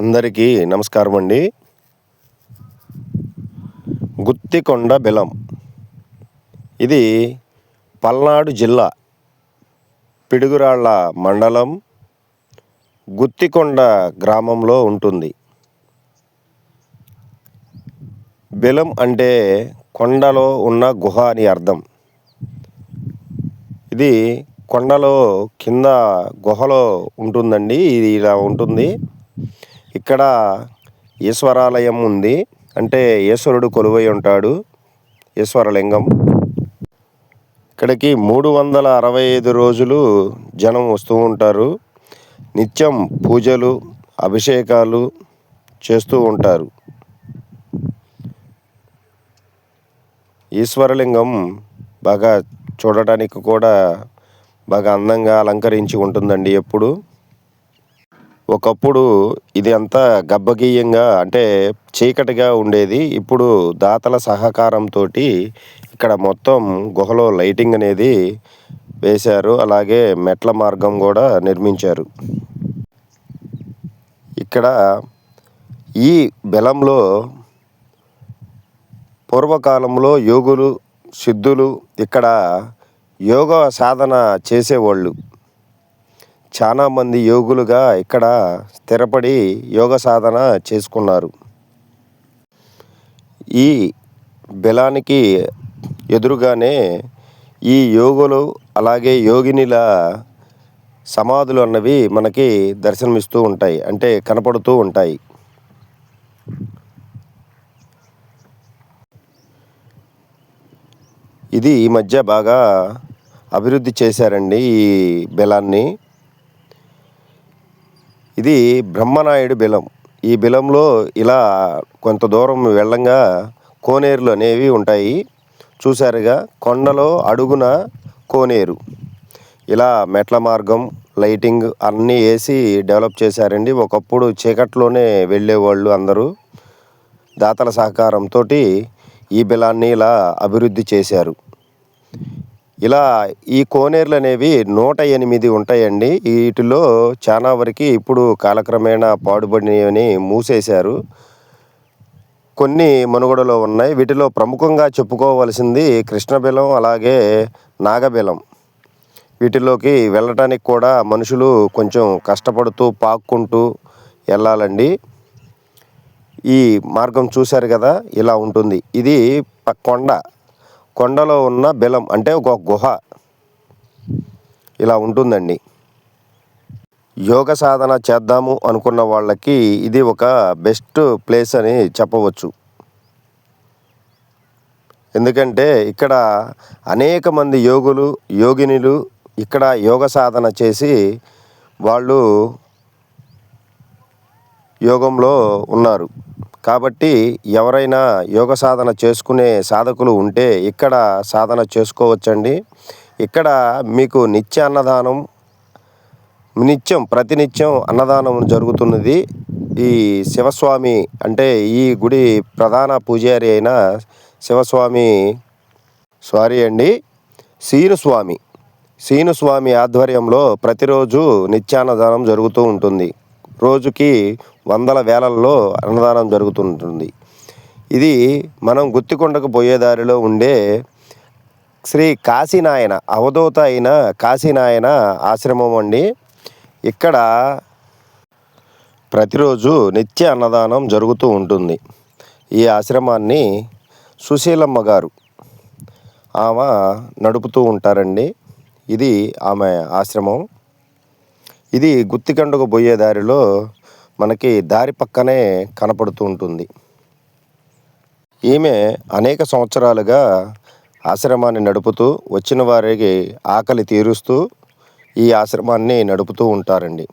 అందరికీ నమస్కారం అండి. గుత్తికొండ బెలం. ఇది పల్నాడు జిల్లా పిడుగురాళ్ళ మండలం గుత్తికొండ గ్రామంలో ఉంటుంది. బెలం అంటే కొండలో ఉన్న గుహ అని అర్థం. ఇది కొండలో కింద గుహలో ఉంటుందండి ఇది ఇలా ఉంటుంది. ఇక్కడ ఈశ్వరాలయం ఉంది. అంటే ఈశ్వరుడు కొలువై ఉంటాడు. ఈశ్వరలింగం ఇక్కడికి మూడు వందల అరవై ఐదు రోజులు జనం వస్తూ ఉంటారు. నిత్యం పూజలు అభిషేకాలు చేస్తూ ఉంటారు. ఈశ్వరలింగం బాగా చూడటానికి కూడా బాగా అందంగా అలంకరించి ఉంటుందండి ఎప్పుడు. ఒకప్పుడు ఇది అంతా గబ్బగీయంగా అంటే చీకటిగా ఉండేది. ఇప్పుడు దాతల సహకారంతో ఇక్కడ మొత్తం గుహలో లైటింగ్ అనేది వేశారు. అలాగే మెట్ల మార్గం కూడా నిర్మించారు. ఇక్కడ ఈ బెలంలో పూర్వకాలంలో యోగులు సిద్ధులు ఇక్కడ యోగ సాధన చేసేవాళ్ళు. చాలామంది యోగులుగా ఇక్కడ స్థిరపడి యోగ సాధన చేసుకున్నారు. ఈ బెలానికి ఎదురుగానే ఈ యోగులు అలాగే యోగినిల సమాధులు అన్నవి మనకి దర్శనమిస్తూ ఉంటాయి అంటే కనపడుతూ ఉంటాయి. ఇది ఈ మధ్య బాగా అభివృద్ధి చేశారండి ఈ బెలాన్ని. ఇది బ్రహ్మనాయుడు బిలం. ఈ బిలంలో ఇలా కొంత దూరం వెళ్ళంగా కోనేరులు అనేవి ఉంటాయి. చూసారుగా కొండలో అడుగున కోనేరు. ఇలా మెట్ల మార్గం లైటింగ్ అన్నీ వేసి డెవలప్ చేశారండి. ఒకప్పుడు చీకట్లోనే వెళ్ళేవాళ్ళు అందరూ. దాతల సహకారంతో ఈ బిలాన్ని ఇలా అభివృద్ధి చేశారు. ఇలా ఈ కోనేరులు అనేవి నూట ఎనిమిది ఉంటాయండి. వీటిలో చాలా వరకు ఇప్పుడు కాలక్రమేణా పాడుబడినవి మూసేశారు. కొన్ని మనుగడలో ఉన్నాయి. వీటిలో ప్రముఖంగా చెప్పుకోవలసింది కృష్ణబెలం అలాగే నాగబెలం. వీటిలోకి వెళ్ళటానికి కూడా మనుషులు కొంచెం కష్టపడుతూ పాక్కుంటూ వెళ్ళాలండి. ఈ మార్గం చూశారు కదా ఇలా ఉంటుంది. ఇది కొండ కొండలో ఉన్న బెలం అంటే ఒక గుహ. ఇలా ఉంటుందండి. యోగ సాధన చేద్దాము అనుకున్న వాళ్ళకి ఇది ఒక బెస్ట్ ప్లేస్ అని చెప్పవచ్చు. ఎందుకంటే ఇక్కడ అనేక మంది యోగులు యోగినులు ఇక్కడ యోగ సాధన చేసి వాళ్ళు యోగంలో ఉన్నారు. కాబట్టి ఎవరైనా యోగ సాధన చేసుకునే సాధకులు ఉంటే ఇక్కడ సాధన చేసుకోవచ్చండి. ఇక్కడ మీకు నిత్య అన్నదానం నిత్యం ప్రతినిత్యం అన్నదానం జరుగుతున్నది. ఈ శివస్వామి అంటే ఈ గుడి ప్రధాన పూజారి అయిన శివస్వామి సారీ అండి. సీనుస్వామి సీనుస్వామి ఆధ్వర్యంలో ప్రతిరోజు నిత్యాన్నదానం జరుగుతూ ఉంటుంది. రోజుకి వందల వేలల్లో అన్నదానం జరుగుతుంటుంది. ఇది మనం గుత్తికొండకు పోయే దారిలో ఉండే శ్రీ కాశీనాయన అవధూత అయిన కాశీనాయన ఆశ్రమం అండి. ఇక్కడ ప్రతిరోజు నిత్య అన్నదానం జరుగుతూ ఉంటుంది. ఈ ఆశ్రమాన్ని సుశీలమ్మ గారు ఆమె నడుపుతూ ఉంటారండి. ఇది ఆమె ఆశ్రమం. ఇది గుత్తికొండకు పోయే దారిలో మనకి దారి పక్కనే కనపడుతూ ఉంటుంది. ఈమె అనేక సంవత్సరాలుగా ఆశ్రమాన్ని నడుపుతూ వచ్చిన వారికి ఆకలి తీరుస్తూ ఈ ఆశ్రమాన్ని నడుపుతూ ఉంటారండి.